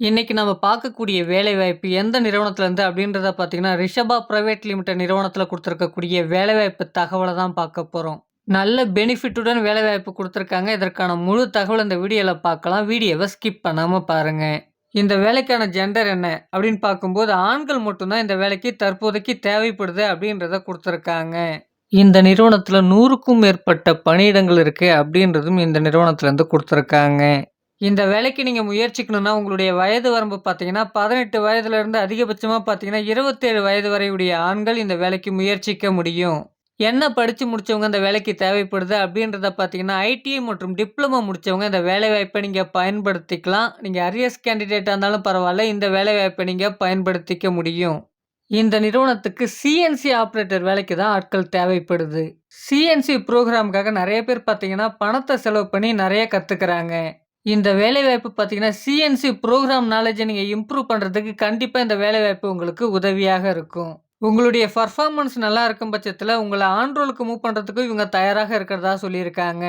இன்றைக்கி நம்ம பார்க்கக்கூடிய வேலைவாய்ப்பு எந்த நிறுவனத்துலேருந்து அப்படின்றத பார்த்தீங்கன்னா, ரிஷபா ப்ரைவேட் லிமிடெட் நிறுவனத்தில் கொடுத்துருக்கக்கூடிய வேலைவாய்ப்பு தகவலை தான் பார்க்க போகிறோம் நல்ல பெனிஃபிட்டுடன் வேலைவாய்ப்பு கொடுத்துருக்காங்க. இதற்கான முழு தகவல் இந்த வீடியோவில் பார்க்கலாம். வீடியோவை ஸ்கிப் பண்ணாமல் பாருங்கள் இந்த வேலைக்கான ஜெண்டர் என்ன அப்படின்னு பார்க்கும்போது, ஆண்கள் மட்டும்தான் இந்த வேலைக்கு தற்போதைக்கு தேவைப்படுது அப்படின்றத கொடுத்துருக்காங்க. இந்த நிறுவனத்தில் நூறுக்கும் மேற்பட்ட பணியிடங்கள் இருக்குது அப்படின்றதும் இந்த நிறுவனத்துலேருந்து கொடுத்துருக்காங்க. இந்த வேலைக்கு நீங்கள் முயற்சிக்கணும்னா, உங்களுடைய வயது வரம்பு பார்த்தீங்கன்னா, பதினெட்டு வயதுலேருந்து அதிகபட்சமாக பார்த்தீங்கன்னா, 27 வயது வரையுடைய ஆண்கள் இந்த வேலைக்கு முயற்சிக்க முடியும். என்ன படித்து முடிச்சவங்க இந்த வேலைக்கு தேவைப்படுது அப்படின்றத பார்த்தீங்கன்னா, ஐடிஐ மற்றும் டிப்ளமோ முடிச்சவங்க இந்த வேலைவாய்ப்பை நீங்கள் பயன்படுத்திக்கலாம். நீங்கள் அரியர்ஸ் கேண்டிடேட்டாக இருந்தாலும் பரவாயில்ல இந்த வேலைவாய்ப்பை நீங்கள் பயன்படுத்திக்க முடியும். இந்த நிறுவனத்துக்கு சிஎன்சி ஆப்ரேட்டர் வேலைக்கு தான் ஆட்கள் தேவைப்படுது. சிஎன்சி ப்ரோக்ராமுக்காக நிறைய பேர் பார்த்தீங்கன்னா, பணத்தை செலவு பண்ணி நிறைய கற்றுக்கிறாங்க இந்த வேலைவாய்ப்பு பார்த்தீங்கன்னா, சிஎன்சி ப்ரோக்ராம் நாலேஜை நீங்கள் இம்ப்ரூவ் பண்ணுறதுக்கு கண்டிப்பாக இந்த வேலைவாய்ப்பு உங்களுக்கு உதவியாக இருக்கும். உங்களுடைய பர்ஃபார்மன்ஸ் நல்லா இருக்கும் பட்சத்தில் உங்களை ஆண்ட்ரோலுக்கு மூவ் பண்ணுறதுக்கு இவங்க தயாராக இருக்கிறதா சொல்லியிருக்காங்க.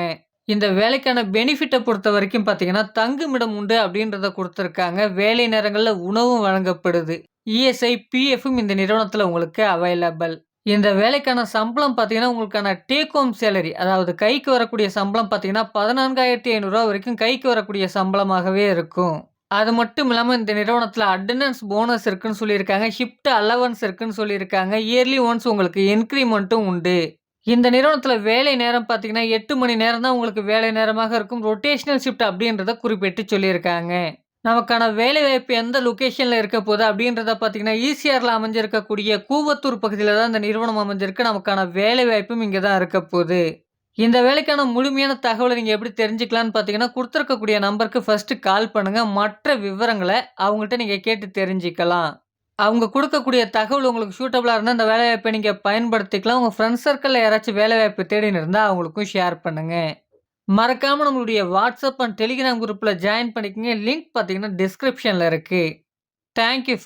இந்த வேலைக்கான பெனிஃபிட்டை பொறுத்த வரைக்கும் பார்த்தீங்கன்னா, தங்குமிடம் உண்டு அப்படின்றத கொடுத்துருக்காங்க வேலை நேரங்களில் உணவும் வழங்கப்படுது. இஎஸ்ஐ, பிஎஃப்பும் இந்த நிறுவனத்தில் உங்களுக்கு அவைலபிள். இந்த வேலைக்கான சம்பளம் பார்த்தீங்கன்னா, உங்களுக்கான டேக் ஹோம் சேலரி அதாவது கைக்கு வரக்கூடிய சம்பளம் பார்த்தீங்கன்னா, பதினான்காயிரத்தி ஐநூறுரூவா வரைக்கும் கைக்கு வரக்கூடிய சம்பளமாகவே இருக்கும். அது மட்டும் இல்லாமல் இந்த நிறுவனத்தில் அட்டண்டன்ஸ் போனஸ் இருக்குன்னு சொல்லியிருக்காங்க. ஷிஃப்ட் அலவன்ஸ் இருக்குன்னு சொல்லியிருக்காங்க. இயர்லி ஒன்ஸ் உங்களுக்கு இன்க்ரிமெண்ட்டும் உண்டு. இந்த நிறுவனத்தில் வேலை நேரம் பார்த்தீங்கன்னா, எட்டு மணி நேரம் தான் உங்களுக்கு வேலை நேரமாக இருக்கும். ரொட்டேஷனல் ஷிஃப்ட் அப்படின்றத குறிப்பிட்டு சொல்லியிருக்காங்க. நமக்கான வேலைவாய்ப்பு எந்த லொக்கேஷனில் இருக்க போகுது அப்படின்றத பார்த்தீங்கன்னா, ஈசிஆரில் அமைஞ்சிருக்கக்கூடிய கூவத்தூர் பகுதியில் தான் இந்த நிறுவனம் அமைஞ்சிருக்கு. நமக்கான வேலைவாய்ப்பும் இங்கே தான் இருக்க போகுது இந்த வேலைக்கான முழுமையான தகவலை நீங்கள் எப்படி தெரிஞ்சுக்கலான்னு பார்த்தீங்கன்னா, கொடுத்துருக்கக்கூடிய நம்பருக்கு ஃபஸ்ட்டு கால் பண்ணுங்கள் மற்ற விவரங்களை அவங்கள்ட்ட நீங்கள் கேட்டு தெரிஞ்சுக்கலாம். அவங்க கொடுக்கக்கூடிய தகவல் உங்களுக்கு சூட்டபுளாக இருந்தால் இந்த வேலைவாய்ப்பை நீங்கள் பயன்படுத்திக்கலாம். உங்கள் ஃப்ரெண்ட்ஸ் சர்க்கிளில் யாராச்சும் வேலைவாய்ப்பு தேடின்னு இருந்தால் அவங்களுக்கும் ஷேர் பண்ணுங்கள் மறக்காமல் நம்மளுடைய வாட்ஸ்அப் அண்ட் டெலிகிராம் குரூப்பில் ஜாயின் பண்ணிக்கங்க. லிங்க் பார்த்தீங்கன்னா, டிஸ்கிரிப்ஷனில் இருக்குது தேங்க் யூ